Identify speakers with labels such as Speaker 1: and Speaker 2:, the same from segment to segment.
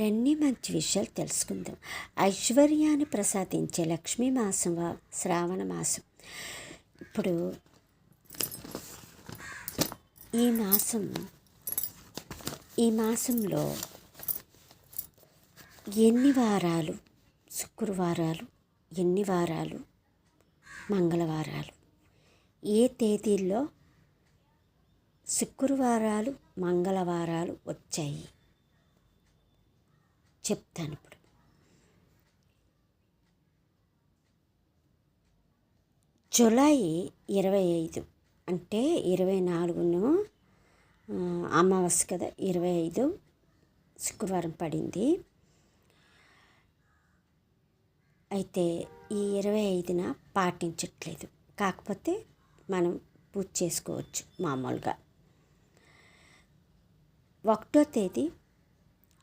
Speaker 1: మరిన్ని మంచి విషయాలు తెలుసుకుందాం. ఐశ్వర్యాన్ని ప్రసాదించే లక్ష్మీ మాసం శ్రావణ మాసం. ఇప్పుడు ఈ మాసం ఈ మాసంలో ఎన్ని వారాలు? శుక్రవారాలు ఎన్ని వారాలు? మంగళవారాలు. ఏ తేదీల్లో శుక్రవారాలు మంగళవారాలు వచ్చాయి? చెప్తాను ఇప్పుడు. జూలై ఇరవై ఐదు అంటే ఇరవై నాలుగును అమావాస్య కదా ఇరవై ఐదు శుక్రవారం పడింది. అయితే ఈ ఇరవై ఐదున పాటించట్లేదు. కాకపోతే మనం పూజ చేసుకోవచ్చు మామూలుగా. ఒకటో తేదీ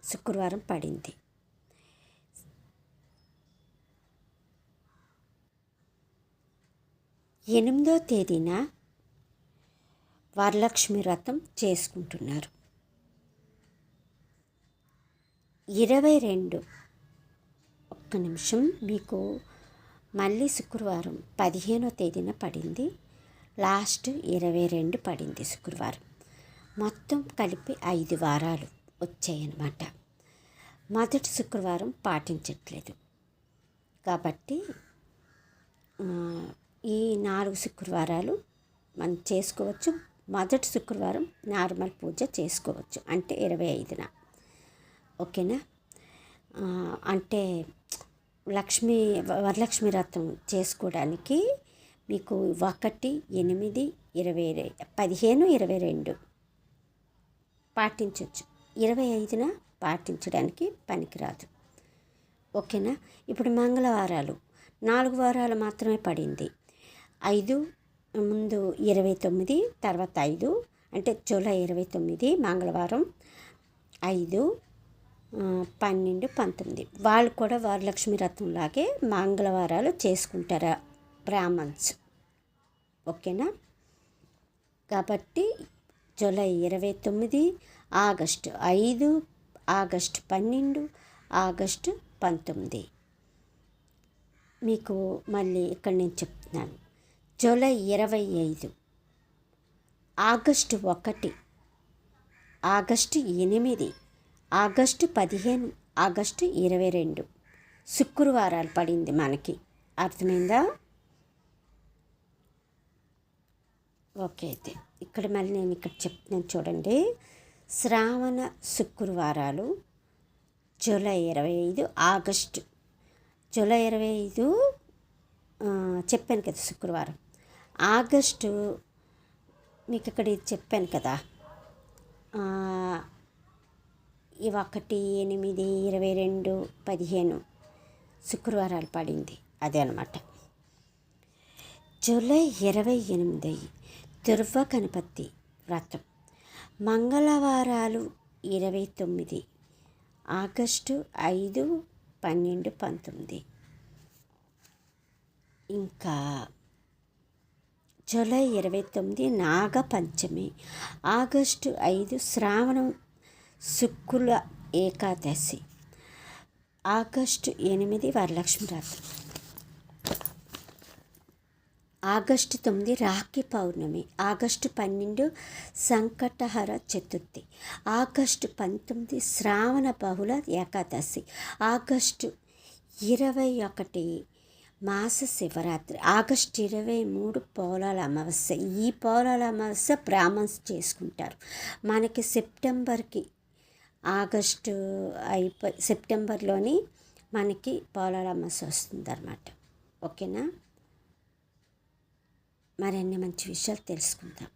Speaker 1: శుక్రవారం పడింది. ఎనిమిదో తేదీన వరలక్ష్మి వ్రతం చేసుకుంటున్నారు. ఇరవై రెండు ఒక్క నిమిషం మీకు మళ్ళీ శుక్రవారం పదిహేనో తేదీన పడింది. లాస్ట్ ఇరవై రెండు పడింది శుక్రవారం. మొత్తం కలిపి ఐదు వారాలు. వచ్చాయన్నమాట. మొదటి శుక్రవారం పాటించట్లేదు. కాబట్టి ఈ నాలుగు శుక్రవారాలు మనం చేసుకోవచ్చు. మొదటి శుక్రవారం నార్మల్ పూజ చేసుకోవచ్చు. అంటే ఇరవై ఐదున. ఓకేనా? అంటే లక్ష్మీ వరలక్ష్మి వ్రతం చేసుకోవడానికి మీకు ఒకటి ఎనిమిది ఇరవై పదిహేను ఇరవై రెండు పాటించవచ్చు ఇరవై ఐదున పాటించడానికి పనికిరాదు. ఓకేనా? ఇప్పుడు మంగళవారాలు. నాలుగు వారాలు మాత్రమే పడింది. ఐదు ముందు ఇరవై తొమ్మిది తర్వాత ఐదు అంటే జూలై ఇరవై తొమ్మిది మంగళవారం ఐదు పన్నెండు పంతొమ్మిది. వాళ్ళు కూడా వరలక్ష్మి రథం లాగే మంగళవారాలు చేసుకుంటారా బ్రాహ్మణ్స్? ఓకేనా? కాబట్టి జూలై ఇరవై తొమ్మిది ఆగస్టు ఐదు ఆగస్టు పన్నెండు ఆగస్టు పంతొమ్మిది. మీకు మళ్ళీ ఇక్కడ నేను చెప్తున్నాను. జూలై ఇరవై ఐదు ఆగస్టు ఒకటి ఆగస్టు ఎనిమిది ఆగస్టు పదిహేను ఆగస్టు ఇరవై రెండు. శుక్రవారాలు పడింది మనకి. అర్థమైందా? ఓకే అయితే ఇక్కడ మళ్ళీ నేను ఇక్కడ చెప్తున్నాను చూడండి. శ్రావణ శుక్రవారాలు జూలై ఇరవై ఐదు ఆగస్టు. జూలై ఇరవై ఐదు చెప్పాను కదా శుక్రవారం. ఆగస్టు మీకు ఇక్కడ ఇది చెప్పాను కదా. ఒకటి ఎనిమిది ఇరవై రెండు పదిహేను శుక్రవారాలు పడింది. అదే అనమాట జూలై ఇరవై ఎనిమిది దుర్వ గణపతి వ్రతం. మంగళవారాలు ఇరవై తొమ్మిది ఆగస్టు ఐదు పన్నెండు పంతొమ్మిది. ఇంకా జూలై ఇరవై తొమ్మిది నాగపంచమి ఆగస్టు ఐదు శ్రావణం శుక్ల ఏకాదశి ఆగస్టు ఎనిమిది వరలక్ష్మి రాత్రి. ఆగస్టు తొమ్మిది రాఖీ పౌర్ణమి ఆగస్టు పన్నెండు సంకటహర చతుర్థి ఆగస్టు పంతొమ్మిది శ్రావణ బహుళ ఏకాదశి ఆగస్టు ఇరవై ఒకటి మాస శివరాత్రి ఆగస్టు ఇరవై మూడు పోలాల అమావాస్య. ఈ పోలాల అమావాస్య బ్రాహ్మణ్స్ చేసుకుంటారు. మనకి సెప్టెంబర్కి ఆగస్టు అయిపో సెప్టెంబర్లోని మనకి పోలాల అమావాస్య వస్తుంది అనమాట ఓకేనా? మరిన్ని మంచి విషయాలు తెలుసుకుందాం.